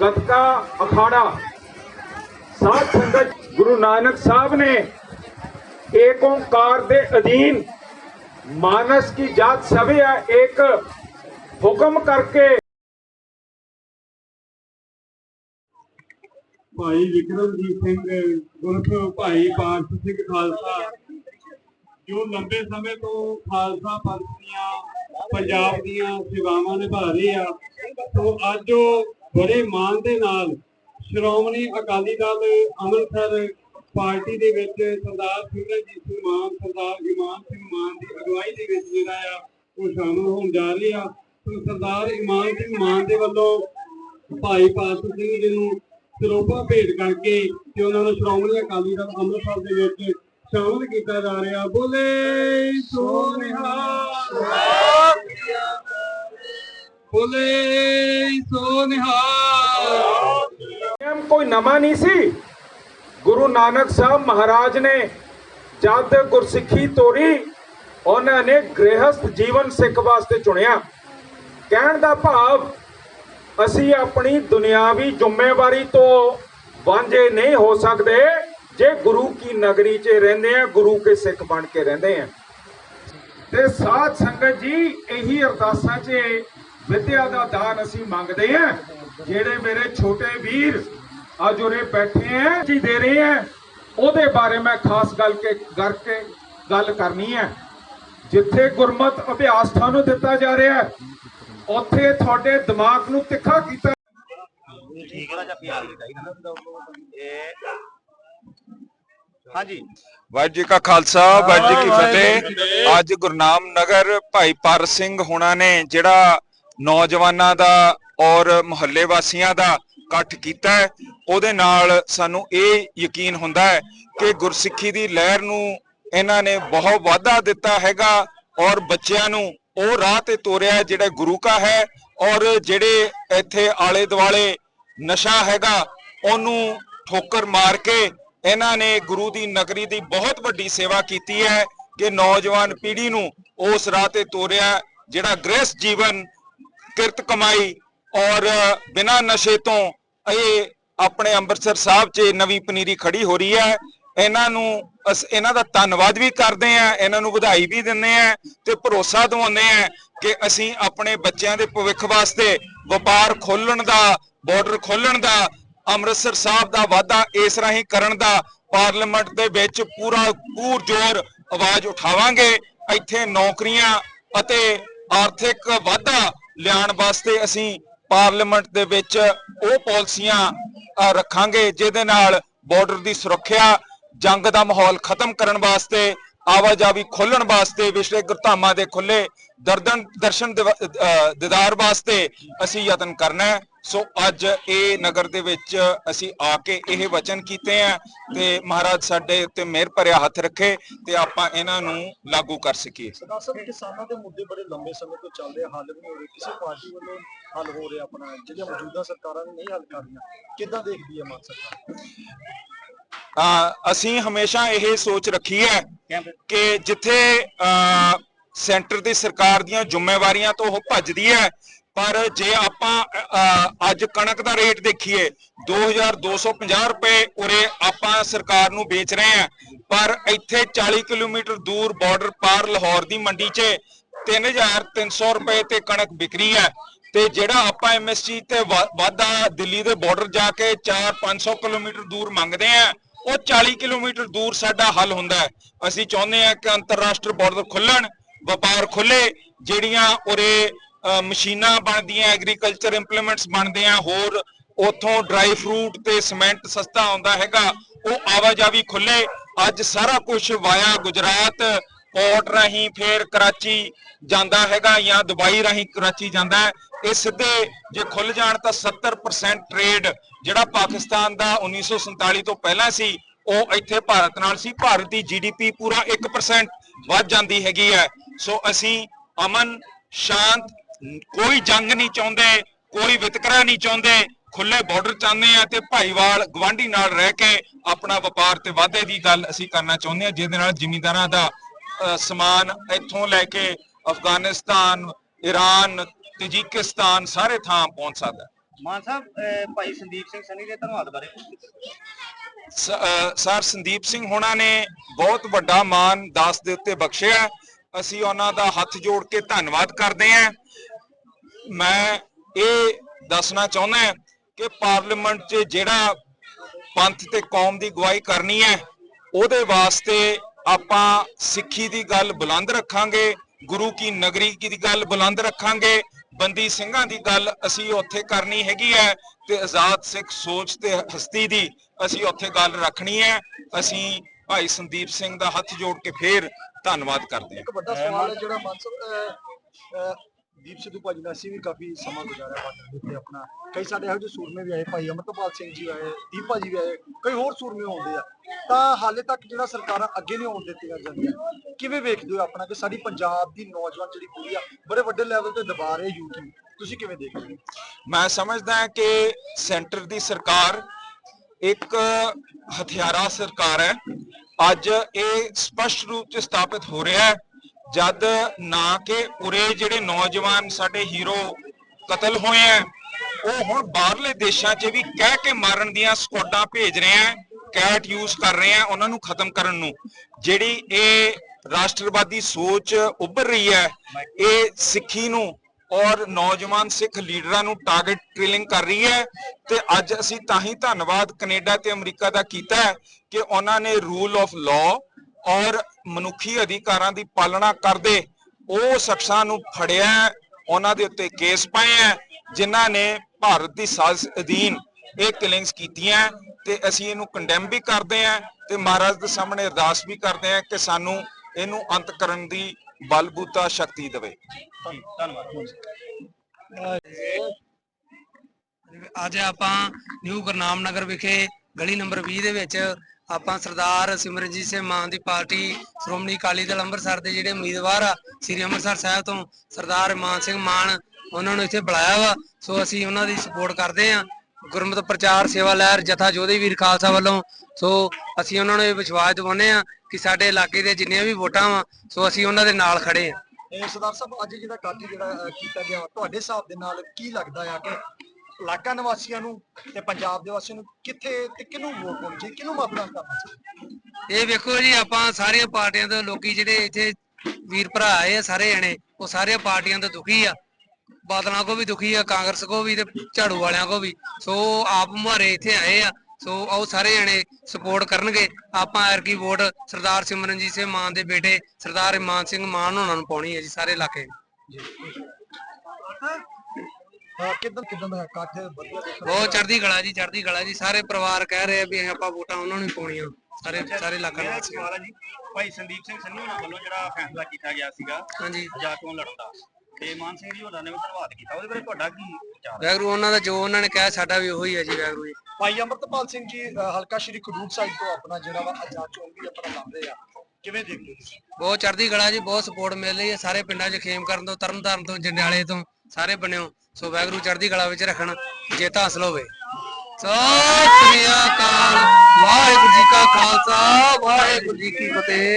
ਗਤਕਾ ਅਖਾੜਾ ਸਾਧ ਸੰਗਤ ਗੁਰੂ ਨਾਨਕ ਸਾਹਿਬ ਨੇ ਏਕ ਓੰਕਾਰ ਦੇ ਅਧੀਨ ਮਾਨਸ ਕੀ ਜਾਤ ਸਭੇ ਇੱਕ ਹੁਕਮ ਕਰਕੇ ਭਾਈ ਵਿਕਰਮਜੀਤ ਸਿੰਘ ਗੁਰਫ ਭਾਈ ਪਾਰਸ ਸਿੰਘ ਖਾਲਸਾ, ਜੋ ਲੰਬੇ ਸਮੇਂ ਤੋਂ ਖਾਲਸਾ ਪੰਥ ਦੀਆਂ ਪੰਜਾਬ ਦੀਆਂ ਸੇਵਾਵਾਂ ਨਿਭਾ ਰਹੇ ਆ। ਤੋਂ ਅੱਜ ਉਹ ਬੜੇ ਮਾਣ ਦੇ ਨਾਲ ਸ਼੍ਰੋਮਣੀ ਅਕਾਲੀ ਦਲ ਅੰਮ੍ਰਿਤਸਰ ਪਾਰਟੀ ਦੇ ਵਿੱਚ ਸਰਦਾਰ ਸਿਮਰਨਜੀਤ ਸਿੰਘ ਮਾਨ, ਸਰਦਾਰ ਇਮਾਨ ਸਿੰਘ ਮਾਨ ਦੀ ਅਗਵਾਈ ਦੇ ਵਿੱਚ ਜਿਹੜਾ ਆ, ਉਹ ਸ਼ਾਮਲ ਹੋਣ ਜਾ ਰਹੇ ਆ। ਸਰਦਾਰ ਇਮਾਨ ਸਿੰਘ ਮਾਨ ਦੇ ਵੱਲੋਂ ਭਾਈ ਪਾਸ ਸਿੰਘ ਜੀ ਨੂੰ ਸਰੋਪਾ ਭੇਟ ਕਰਕੇ ਤੇ ਉਹਨਾਂ ਨੂੰ ਸ਼੍ਰੋਮਣੀ ਅਕਾਲੀ ਦਲ ਅੰਮ੍ਰਿਤਸਰ ਦੇ ਵਿੱਚ ਸ਼ਾਮਲ ਕੀਤਾ ਜਾ ਰਿਹਾ। ਬੋਲੇ ਸੋ ਨਿਹਾਲ ਸੋ ਨਿਹਾਲ। ਕੋਈ ਨਵਾਂ ਨਹੀਂ ਸੀ। ਗੁਰੂ ਨਾਨਕ ਸਾਹਿਬ ਮਹਾਰਾਜ ਨੇ ਜਦ ਗੁਰਸਿੱਖੀ ਤੋਰੀ, ਉਹਨਾਂ ਨੇ ਗ੍ਰਹਸਥ ਜੀਵਨ ਸਿੱਖ ਵਾਸਤੇ ਚੁਣਿਆ। ਕਹਿਣ ਦਾ ਭਾਵ, ਅਸੀਂ ਆਪਣੀ ਦੁਨਿਆਵੀ ਜ਼ਿੰਮੇਵਾਰੀ ਤੋਂ ਵਾਂਝੇ ਨਹੀਂ ਹੋ ਸਕਦੇ। ਜੇ ਗੁਰੂ ਕੀ ਨਗਰੀ 'ਚ ਰਹਿੰਦੇ ਆ, ਗੁਰੂ ਕੇ ਸਿੱਖ ਬਣ ਕੇ ਰਹਿੰਦੇ ਆ। ਤੇ ਸਾਧ ਸੰਗਤ ਜੀ, ਇਹੀ ਅਰਦਾਸਾਂ 'ਚ ਵਿਦਿਆ ਦਾ ਦਾਨ ਅਸੀਂ ਮੰਗਦੇ ਆ ਜਿਹੜੇ ਮੇਰੇ ਛੋਟੇ ਵੀਰ ਅੱਜ ਉਰੇ ਬੈਠੇ ਆ ਜੀ ਦੇ ਰਹੇ ਆ ਉਹਦੇ ਬਾਰੇ ਮੈਂ ਖਾਸ ਗੱਲ ਕੇ ਕਰਕੇ ਗੱਲ ਕਰਨੀ ਹੈ। ਜਿੱਥੇ ਗੁਰਮਤ ਅਭਿਆਸ ਤੁਹਾਨੂੰ ਦਿੱਤਾ ਜਾ ਰਿਹਾ ਹੈ, ਉੱਥੇ ਤੁਹਾਡੇ ਦਿਮਾਗ ਨੂੰ ਤਿੱਖਾ ਕੀਤਾ ਠੀਕ ਹੈ ਜਾਂ ਪਿਆਰ ਚਾਹੀਦਾ ਇਹ ਹਾਂਜੀ। ਵਾਹਿਗੁਰੂ ਜੀ ਕਾ ਖਾਲਸਾ ਵਾਹਿਗੁਰੂ ਜੀ ਕੀ ਫਤਿਹ। ਅੱਜ ਗੁਰਨਾਮ ਨਗਰ ਭਾਈ ਪਰ ਸਿੰਘ ਹੁਣਾਂ ਨੇ ਜਿਹੜਾ ਨੌਜਵਾਨਾਂ ਦਾ ਔਰ ਮੁਹੱਲੇ ਵਾਸੀਆਂ ਦਾ ਇਕੱਠ ਕੀਤਾ ਹੈ ਉਹਦੇ ਨਾਲ ਸਾਨੂੰ ਇਹ ਯਕੀਨ ਹੁੰਦਾ ਹੈ ਕਿ ਗੁਰਸਿੱਖੀ ਦੀ ਲਹਿਰ ਨੂੰ ਇਹਨਾਂ ਨੇ ਬਹੁਤ ਵਾਧਾ ਦਿੱਤਾ ਹੈਗਾ ਔਰ ਬੱਚਿਆਂ ਨੂੰ ਉਹ ਰਾਹ ਤੇ ਤੋਰਿਆ ਜਿਹੜਾ ਗੁਰੂ ਕਾ ਹੈ ਔਰ ਜਿਹੜੇ ਇੱਥੇ ਆਲੇ ਦੁਆਲੇ ਨਸ਼ਾ ਹੈਗਾ ਉਹਨੂੰ ਠੋਕਰ ਮਾਰ ਕੇ ਇਹਨਾਂ ਨੇ ਗੁਰੂ ਦੀ ਨਗਰੀ ਦੀ ਬਹੁਤ ਵੱਡੀ ਸੇਵਾ ਕੀਤੀ ਹੈ ਕਿ ਨੌਜਵਾਨ ਪੀੜ੍ਹੀ ਨੂੰ ਉਸ ਰਾਹ ਤੇ ਤੋਰਿਆ, ਜਿਹੜਾ ਗ੍ਰਹਿਸਥ ਜੀਵਨ, ਕਿਰਤ ਕਮਾਈ ਔਰ ਬਿਨਾਂ ਨਸ਼ੇ ਤੋਂ ਇਹ ਆਪਣੇ ਅੰਮ੍ਰਿਤਸਰ ਸਾਹਿਬ 'ਚ ਨਵੀਂ ਪਨੀਰੀ ਖੜੀ ਹੋ ਰਹੀ ਹੈ। ਇਹਨਾਂ ਨੂੰ ਅਸ, ਇਹਨਾਂ ਦਾ ਧੰਨਵਾਦ ਵੀ ਕਰਦੇ ਆ ਇਹਨਾਂ ਨੂੰ ਵਧਾਈ ਵੀ ਦਿੰਦੇ ਆ ਤੇ ਭਰੋਸਾ ਦਿਵਾਉਂਦੇ ਆ ਕਿ ਅਸੀਂ ਆਪਣੇ ਬੱਚਿਆਂ ਦੇ ਭਵਿੱਖ ਵਾਸਤੇ ਵਪਾਰ ਖੋਲਣ ਦਾ ਬਾਰਡਰ ਖੋਲਣ ਦਾ ਅੰਮ੍ਰਿਤਸਰ ਸਾਹਿਬ ਦਾ ਵਾਅਦਾ ਇਸ ਰਾਹੀਂ ਕਰਨ ਦਾ, ਪਾਰਲੀਮੈਂਟ ਦੇ ਵਿੱਚ ਪੂਰਾ ਪੂਰ ਜ਼ੋਰ ਆਵਾਜ਼ ਉਠਾਵਾਂਗੇ। ਇੱਥੇ ਨੌਕਰੀਆਂ ਅਤੇ ਆਰਥਿਕ ਵਾਧਾ ਲਿਆਉਣ ਵਾਸਤੇ ਅਸੀਂ ਪਾਰਲੀਮੈਂਟ ਦੇ ਵਿੱਚ ਉਹ ਪਾਲਿਸੀਆਂ ਰੱਖਾਂਗੇ, ਜਿਹਦੇ ਨਾਲ ਬਾਰਡਰ ਦੀ ਸੁਰੱਖਿਆ, ਜੰਗ ਦਾ ਮਾਹੌਲ ਖਤਮ ਕਰਨ ਵਾਸਤੇ ਆਵਾਜਾਈ ਖੋਲਣ ਵਾਸਤੇ ਵਿਸ਼ਲੇ ਗੁਰਧਾਮਾਂ ਦੇ ਖੁੱਲੇ ਦਰਦਨ, ਦਰਸ਼ਨ ਦਿਵ- ਵਾਸਤੇ ਅਸੀਂ ਯਤਨ ਕਰਨਾ ਹੈ। ਸੋ ਅੱਜ ਇਹ ਨਗਰ ਦੇ ਵਿੱਚ ਅਸੀਂ ਆ ਕੇ ਇਹ ਵਚਨ ਕੀਤੇ ਆ ਤੇ ਮਹਾਰਾਜ ਸਾਡੇ ਉੱਤੇ ਮਿਹਰ ਭਰਿਆ ਹੱਥ ਰੱਖੇ ਤੇ ਆਪਾਂ ਇਹਨਾਂ ਨੂੰ ਲਾਗੂ ਕਰ ਸਕੀਏ। ਸਰਦਾਰ ਸਾਹਿਬ, ਕਿਸਾਨਾਂ ਦੇ ਮੁੱਦੇ ਬੜੇ ਲੰਬੇ ਸਮੇਂ ਤੋਂ ਚੱਲ ਹੱਲ ਨਹੀਂ ਹੋ ਰਹੇ। ਕਿਸੇ ਪਾਰਟੀ ਵੱਲੋਂ ਹੱਲ ਹੋ ਰਿਹਾ ਆਪਣਾ, ਜਿਹੜੀਆਂ ਮੌਜੂਦਾ ਸਰਕਾਰਾਂ ਨੇ ਨਹੀਂ ਹੱਲ ਕਰ ਰਹੀਆਂ ਕਿੱਦਾਂ ਦੇਖਦੀ ਹੈ ਮਾਨ ਸਰਕਾਰ? ਅਸੀਂ ਹਮੇਸ਼ਾ ਇਹ ਸੋਚ ਰੱਖੀ ਹੈ ਕਿ ਜਿੱਥੇ ਸੈਂਟਰ ਦੀ ਸਰਕਾਰ ਦੀਆਂ ਜ਼ਿੰਮੇਵਾਰੀਆਂ ਤੋਂ ਉਹ ਭੱਜਦੀ ਹੈ ਪਰ ਜੇ ਆਪਾਂ ਅੱਜ ਕਣਕ ਦਾ ਰੇਟ ਦੇਖੀਏ 2250 ਰੁਪਏ ਉਰੇ ਆਪਾਂ ਸਰਕਾਰ ਨੂੰ ਵੇਚ ਰਹੇ ਹਾਂ ਪਰ ਇੱਥੇ 40 ਕਿਲੋਮੀਟਰ ਦੂਰ ਬਾਰਡਰ ਪਾਰ ਲਾਹੌਰ ਦੀ ਮੰਡੀ 'ਚ 3300 ਰੁਪਏ ਤੇ ਕਣਕ ਵਿਕਰੀ ਹੈ ਤੇ ਜਿਹੜਾ ਆਪਾਂ ਐਮਐਸਟੀ ਤੇ ਵਾਧਾ ਦਿੱਲੀ ਦੇ ਬਾਰਡਰ ਜਾ ਕੇ 4-500 ਕਿਲੋਮੀਟਰ ਦੂਰ ਮੰਗਦੇ ਆ ਉਹ 40 ਕਿਲੋਮੀਟਰ ਦੂਰ ਸਾਡਾ ਹੱਲ ਹੁੰਦਾ ਹੈ। ਅਸੀਂ ਚਾਹੁੰਦੇ ਹਾਂ ਕਿ ਅੰਤਰਰਾਸ਼ਟਰੀ ਬਾਰਡਰ ਖੁੱਲਣ, ਵਪਾਰ ਖੁੱਲੇ, ਜਿਹੜੀਆਂ ਉਰੇ ਮਸ਼ੀਨਾਂ ਬਣਦੀਆਂ ਐਗਰੀਕਲਚਰ ਇੰਪਲੀਮੈਂਟਸ ਬਣਦੇ ਆ, ਹੋਰ ਉਥੋਂ ਡਰਾਈ ਫਰੂਟ ਤੇ ਸੀਮੈਂਟ ਸਸਤਾ ਆਉਂਦਾ ਹੈਗਾ, ਉਹ ਆਵਾਜਾਈ ਖੁੱਲੇ। ਅੱਜ ਸਾਰਾ ਕੁਝ ਵਾਇਆ ਗੁਜਰਾਤ ਪੋਰਟ ਰਾਹੀਂ ਫੇਰ ਕਰਾਚੀ ਜਾਂਦਾ ਹੈਗਾ ਜਾਂ ਦੁਬਈ ਰਾਹੀਂ ਕਰਾਚੀ ਜਾਂਦਾ ਇਹ ਸਿੱਧੇ ਜੇ ਖੁੱਲ ਜਾਣ ਤਾਂ 70% ਟ੍ਰੇਡ ਜਿਹੜਾ ਪਾਕਿਸਤਾਨ ਦਾ 1947 ਤੋਂ ਪਹਿਲਾਂ ਸੀ, ਉਹ ਇੱਥੇ ਭਾਰਤ ਨਾਲ ਸੀ। ਭਾਰਤ ਦੀ ਜੀਡੀਪੀ ਪੂਰਾ 1% ਵੱਧ ਜਾਂਦੀ ਹੈਗੀ ਹੈ। ਸੋ ਅਸੀਂ ਅਮਨ, ਸ਼ਾਂਤ, ਕੋਈ ਜੰਗ ਨਹੀਂ ਚਾਹੁੰਦੇ, ਕੋਈ ਵਿਤਕਰਾ ਨਹੀਂ ਚਾਹੁੰਦੇ ਖੁੱਲੇ ਬਾਰਡਰ ਚਾਹੁੰਦੇ ਆ ਤੇ ਭਾਈਵਾਲ ਗਵਾਂਢੀ ਨਾਲ ਰਹਿ ਕੇ ਆਪਣਾ ਵਪਾਰ ਤੇ ਵਾਧੇ ਦੀ ਗੱਲ ਅਸੀਂ ਕਰਨਾ ਚਾਹੁੰਦੇ ਆ ਜਿਹਦੇ ਨਾਲ ਜ਼ਿਮੀਂਦਾਰਾਂ ਦਾ ਸਮਾਨ ਇੱਥੋਂ ਲੈ ਕੇ ਅਫਗਾਨਿਸਤਾਨ ਈਰਾਨ ਤਜਿਕਿਸਤਾਨ ਸਾਰੇ ਥਾਂ ਪਹੁੰਚ ਸਕਦਾ। ਮਾਨ ਸਾਹਿਬ ਭਾਈ ਸੰਦੀਪ ਸਿੰਘ ਸਨੀ ਦੇ ਧੰਨਵਾਦ ਬਾਰੇ ਸਰ ਸੰਦੀਪ ਸਿੰਘ ਹੋਣਾ ਨੇ ਬਹੁਤ ਵੱਡਾ ਮਾਨ ਦਾਸ ਦੇ ਉੱਤੇ ਬਖਸ਼ਿਆ। ਅਸੀਂ ਉਹਨਾਂ ਦਾ ਹੱਥ ਜੋੜ ਕੇ ਧੰਨਵਾਦ ਕਰਦੇ ਹਾਂ ਮੈਂ ਇਹ ਦੱਸਣਾ ਚਾਹੁੰਦਾ ਕਿ ਪਾਰਲੀਮੈਂਟ 'ਚ ਜਿਹੜਾ ਪੰਥ ਤੇ ਕੌਮ ਦੀ ਗਵਾਹੀ ਕਰਨੀ ਹੈ ਉਹਦੇ ਵਾਸਤੇ ਆਪਾਂ ਸਿੱਖੀ ਦੀ ਗੱਲ ਬੁਲੰਦ ਰੱਖਾਂਗੇ, ਗੁਰੂ ਕੀ ਨਗਰੀ ਦੀ ਗੱਲ ਬੁਲੰਦ ਰੱਖਾਂਗੇ, ਬੰਦੀ ਸਿੰਘਾਂ ਦੀ ਗੱਲ ਅਸੀਂ ਉੱਥੇ ਕਰਨੀ ਹੈਗੀ ਹੈ ਤੇ ਆਜ਼ਾਦ ਸਿੱਖ ਸੋਚ ਤੇ ਹਸਤੀ ਦੀ ਅਸੀਂ ਉੱਥੇ ਗੱਲ ਰੱਖਣੀ ਹੈ। ਅਸੀਂ ਭਾਈ ਸੰਦੀਪ ਸਿੰਘ ਦਾ ਹੱਥ ਜੋੜ ਕੇ ਫੇਰ ਧੰਨਵਾਦ ਕਰਦੇ ਹਾਂ। ਇੱਕ ਵੱਡਾ ਸਵਾਲ ਹੈ ਜਿਹੜਾ ਮਾਨ ਦੀਪ ਸਿੱਧੂ ਭਾਜੀ ਨਾਲ ਅਸੀਂ ਵੀ ਕਾਫੀ ਸਮਾਂ ਗੁਜ਼ਾਰਿਆ ਬਾਰਡਰ ਦੇ ਉੱਤੇ ਆਪਣਾ। ਕਈ ਸਾਡੇ ਇਹੋ ਜਿਹੇ ਸੂਰਮੇ ਵੀ ਆਏ, ਭਾਈ ਅਮਰਤਪਾਲ ਸਿੰਘ ਜੀ ਆਏ, ਦੀਪ ਭਾਜੀ ਵੀ ਆਏ, ਕਈ ਹੋਰ ਸੂਰਮੇ ਆਉਂਦੇ ਆ। ਤਾਂ ਹਾਲੇ ਤੱਕ ਜਿਹੜਾ ਸਰਕਾਰਾਂ ਅੱਗੇ ਨਹੀਂ ਆਉਣ ਦਿੱਤੀਆਂ ਜਾਂਦੀਆਂ, ਕਿਵੇਂ ਵੇਖਦੇ ਹੋ ਆਪਣਾ ਕਿ ਸਾਡੀ ਪੰਜਾਬ ਦੀ ਨੌਜਵਾਨ ਜਿਹੜੀ ਪੀੜ੍ਹੀ ਆ, ਬੜੇ ਵੱਡੇ ਲੈਵਲ ਤੇ ਦਬਾ ਰਹੇ ਯੂਥ ਨੂੰ, ਤੁਸੀਂ ਕਿਵੇਂ ਦੇਖਦੇ ਹੋ? ਮੈਂ ਸਮਝਦਾ ਹਾਂ ਕਿ ਸੈਂਟਰ ਦੀ ਸਰਕਾਰ ਇੱਕ ਹਥਿਆਰਾ ਸਰਕਾਰ ਹੈ। ਅੱਜ ਇਹ ਸਪਸ਼ਟ ਰੂਪ 'ਚ ਸਥਾਪਿਤ ਹੋ ਰਿਹਾ ਹੈ ਜਦ ਨਾ ਕਿ ਉਰੇ ਜਿਹੜੇ ਨੌਜਵਾਨ ਸਾਡੇ ਹੀਰੋ ਕਤਲ ਹੋਏ ਆ, ਉਹ ਹੁਣ ਬਾਹਰਲੇ ਦੇਸ਼ਾਂ 'ਚ ਵੀ ਕਹਿ ਕੇ ਮਾਰਨ ਦੀਆਂ ਸਕੁਆਡਾਂ ਭੇਜ ਰਹੇ ਆ, ਕੈਟ ਯੂਜ਼ ਕਰ ਰਹੇ ਆ ਉਹਨਾਂ ਨੂੰ ਖਤਮ ਕਰਨ ਨੂੰ। ਜਿਹੜੀ ਇਹ ਰਾਸ਼ਟਰਵਾਦੀ ਸੋਚ ਉੱਭਰ ਰਹੀ ਹੈ, ਇਹ ਸਿੱਖੀ ਨੂੰ ਔਰ ਨੌਜਵਾਨ ਸਿੱਖ ਲੀਡਰਾਂ ਨੂੰ ਟਾਰਗੇਟ ਟ੍ਰਿਲਿੰਗ ਕਰ ਰਹੀ ਹੈ ਤੇ ਅੱਜ ਅਸੀਂ ਤਾਂ ਹੀ ਧੰਨਵਾਦ ਕੈਨੇਡਾ ਤੇ ਅਮਰੀਕਾ ਦਾ ਕੀਤਾ ਹੈ ਕਿ ਉਹਨਾਂ ਨੇ ਰੂਲ ਆਫ ਲਾਅ ਔਰ ਮਨੁੱਖੀ ਅਧਿਕਾਰਾਂ ਦੀ ਪਾਲਣਾ ਕਰਦੇ ਉਹ ਸ਼ਖਸਾਂ ਨੂੰ ਫੜਿਆ ਉਹਨਾਂ ਦੇ ਉੱਤੇ ਕੇਸ ਪਾਏ ਹੈ ਜਿਨ੍ਹਾਂ ਨੇ ਭਾਰਤ ਦੀ ਸਾਜ਼ਿਸ਼ ਅਧੀਨ ਇਹ ਕਿਲਿੰਗਸ ਕੀਤੀਆਂ ਤੇ ਅਸੀਂ ਇਹਨੂੰ ਕੰਡੈਮ ਵੀ ਕਰਦੇ ਹਾਂ ਤੇ ਮਹਾਰਾਜ ਦੇ ਸਾਹਮਣੇ ਅਰਦਾਸ ਵੀ ਕਰਦੇ ਹਾਂ ਕਿ ਸਾਨੂੰ ਇਹਨੂੰ ਅੰਤ ਕਰਨ ਦੀ ਬਲਬੂਤਾ ਸ਼ਕਤੀ ਦੇਵੇ। ਅੱਜ ਆਪਾਂ ਨਿਊ ਗੁਰਨਾਮ ਨਗਰ ਵਿਖੇ ਗਲੀ ਨੰਬਰ 20 ਦੇ ਵਿੱਚ ਆਪਾਂ ਸਰਦਾਰ ਸਿਮਰਨਜੀਤ ਸਿੰਘ ਮਾਨ ਦੀ ਪਾਰਟੀ, ਸ਼੍ਰੋਮਣੀ ਅਕਾਲੀ ਦਲ ਅੰਮ੍ਰਿਤਸਰ ਦੇ ਜਿਹੜੇ ਉਮੀਦਵਾਰ ਆ, ਸ੍ਰੀ ਅੰਮ੍ਰਿਤਸਰ ਸਾਹਿਬ ਤੋਂ ਸਰਦਾਰ ਮਾਨ ਸਿੰਘ ਮਾਨ, ਉਹਨਾਂ ਨੂੰ ਇੱਥੇ ਬੁਲਾਇਆ ਵਾ। ਸੋ ਅਸੀਂ ਉਹਨਾਂ ਦੀ ਸਪੋਰਟ ਕਰਦੇ ਆ ਗੁਰਮਤਿ ਪ੍ਰਚਾਰ ਸੇਵਾ ਲਹਿਰ ਜਥਾ ਜੋਧੇ ਵੀਰ ਖਾਲਸਾ ਵੱਲੋਂ। ਸੋ ਅਸੀਂ ਉਹਨਾਂ ਨੂੰ ਇਹ ਵਿਸ਼ਵਾਸ ਦਿਵਾਉਂਦੇ ਆ ਕਿ ਸਾਡੇ ਇਲਾਕੇ ਦੇ ਜਿੰਨੀਆਂ ਵੀ ਵੋਟਾਂ ਵਾ, ਸੋ ਅਸੀਂ ਉਹਨਾਂ ਦੇ ਨਾਲ ਖੜੇ ਆ ਸਰਦਾਰ ਸਾਹਿਬ, ਅੱਜ ਜਿਹੜਾ ਕੱਟ ਜਿਹੜਾ ਕੀਤਾ ਗਿਆ ਤੁਹਾਡੇ ਹਿਸਾਬ ਦੇ ਨਾਲ ਕੀ ਲੱਗਦਾ ਆ ਕਿ ਇਲਾਕਾ ਨਿਵਾਸੀਆਂ ਨੂੰ ਤੇ ਪੰਜਾਬ ਦੇ ਵਾਸੀਆਂ ਨੂੰ ਕਿੱਥੇ ਤੇ ਕਿਹਨੂੰ ਵੋਟ ਪਾਉਣੀ ਚਾਹੀਦੀ? ਕਿਹਨੂੰ ਮਤਦਾਨ ਕਰਨਾ ਚਾਹੀਦਾ? ਇਹ ਵੇਖੋ ਜੀ ਆਪਾਂ ਸਾਰੀਆਂ ਪਾਰਟੀਆਂ ਤੋਂ ਲੋਕੀ ਜਿਹੜੇ ਇੱਥੇ ਵੀਰ ਭਰਾ ਆਏ ਆ ਸਾਰੇ ਜਣੇ ਉਹ ਸਾਰੀਆਂ ਪਾਰਟੀਆਂ ਤੋਂ ਦੁਖੀ ਆ। ਬਾਦਲਾਂ ਕੋ ਵੀ ਦੁਖੀ ਆ ਕਾਂਗਰਸ ਕੋ ਵੀ ਤੇ ਝਾੜੂ ਵਾਲਿਆਂ ਕੋ ਵੀ। ਸੋ ਆਪ ਮੁਹਾਰੇ ਇੱਥੇ ਆਏ ਆ ਸੋ ਆਓ ਸਾਰੇ ਜਣੇ ਸਪੋਰਟ ਕਰਨਗੇ। ਆਪਾਂ ਐਰਕੀ ਵੋਟ ਸਰਦਾਰ ਸਿਮਰਨਜੀਤ ਸਿੰਘ ਮਾਨ ਦੇ ਬੇਟੇ ਸਰਦਾਰ ਇਮਾਨ ਸਿੰਘ ਮਾਨ ਉਹਨਾਂ ਨੂੰ ਪਾਉਣੀ ਹੈ ਜੀ ਸਾਰੇ ਇਲਾਕੇ ਹਾਂ ਕਿਦਾਂ ਕਿਦਾਂ ਦਾ ਇਕੱਠ ਵਧੀਆ ਦੇਖਣ ਬਹੁਤ ਚੜ੍ਹਦੀ ਕਲਾ ਜੀ ਚੜ੍ਹਦੀ ਕਲਾ ਜੀ। ਸਾਰੇ ਪਰਿਵਾਰ ਕਹਿ ਰਹੇ ਆ ਵੀ ਆਪਾਂ ਵੋਟਾਂ ਉਹਨਾਂ ਨੂੰ ਹੀ ਪਾਉਣੀਆਂ। ਸਾਰੇ ਸਾਰੇ ਇਲਾਕਾ ਮੇਰਾ ਸਵਾਲ ਹੈ ਜੀ ਭਾਈ ਸੰਦੀਪ ਸਿੰਘ ਸੰਨੀ ਹੋਣਾ ਵੱਲੋਂ ਜਿਹੜਾ ਫੈਸਲਾ ਕੀਤਾ ਗਿਆ ਸੀਗਾ ਹਾਂਜੀ। ਜਾ ਤੋਂ ਲੜਨ ਦਾ। ਤੇ ਮਾਨ ਸਿੰਘ ਜੀ ਹੋਰਾਂ ਨੇ ਵੀ ਧੰਨਵਾਦ ਕੀਤਾ। ਉਹਦੇ ਬਾਰੇ ਤੁਹਾਡਾ ਕੀ ਵਿਚਾਰ ਹੈ ਵੈਗਰੂ ਉਹਨਾਂ ਦਾ ਜੋ ਉਹਨਾਂ ਨੇ ਕਿਹਾ ਸਾਡਾ ਵੀ ਉਹੀ ਹੈ ਜੀ ਵੈਗਰੂ ਜੀ। ਭਾਈ ਅਮਰਤਪਾਲ ਸਿੰਘ ਜੀ ਹਲਕਾ ਸ਼੍ਰੀ ਖਡੂਰ ਸਾਹਿਬ ਤੋਂ ਆਪਣਾ ਜਿਹੜਾ ਵਾ ਆਜ਼ਾਦ ਚੋਣ ਵੀ ਆਪਣਾ ਲੰਘਦੇ ਆ। ਕਿਵੇਂ ਦੇਖਦੇ ਹੋ ਤੁਸੀਂ? ਬਹੁਤ ਚੜ੍ਹਦੀ ਕਲਾ ਜੀ ਬਹੁਤ ਸਪੋਰਟ ਮਿਲ ਰਹੀ ਹੈ। ਸਾਰੇ ਪਿੰਡਾਂ 'ਚ ਖੇਮ ਕਰਨ ਤੋਂ ਤਰਨਤਾਰਨ ਤੋਂ ਜੰਡਿਆਲੇ ਤੋਂ ਸਾਰੇ ਬਣਿਓ ਸੋ ਵੈਗਰੂ ਚੜ੍ਹਦੀ ਕਲਾ ਵਿੱਚ ਰੱਖਣ ਜਿੱਤ ਹਾਸਲ ਹੋਵੇ। ਸਤਿ ਸ੍ਰੀ ਅਕਾਲ, ਵਾਹਿਗੁਰੂ ਜੀ ਕਾ ਖਾਲਸਾ, ਵਾਹਿਗੁਰੂ ਜੀ ਕੀ ਫਤਿਹ।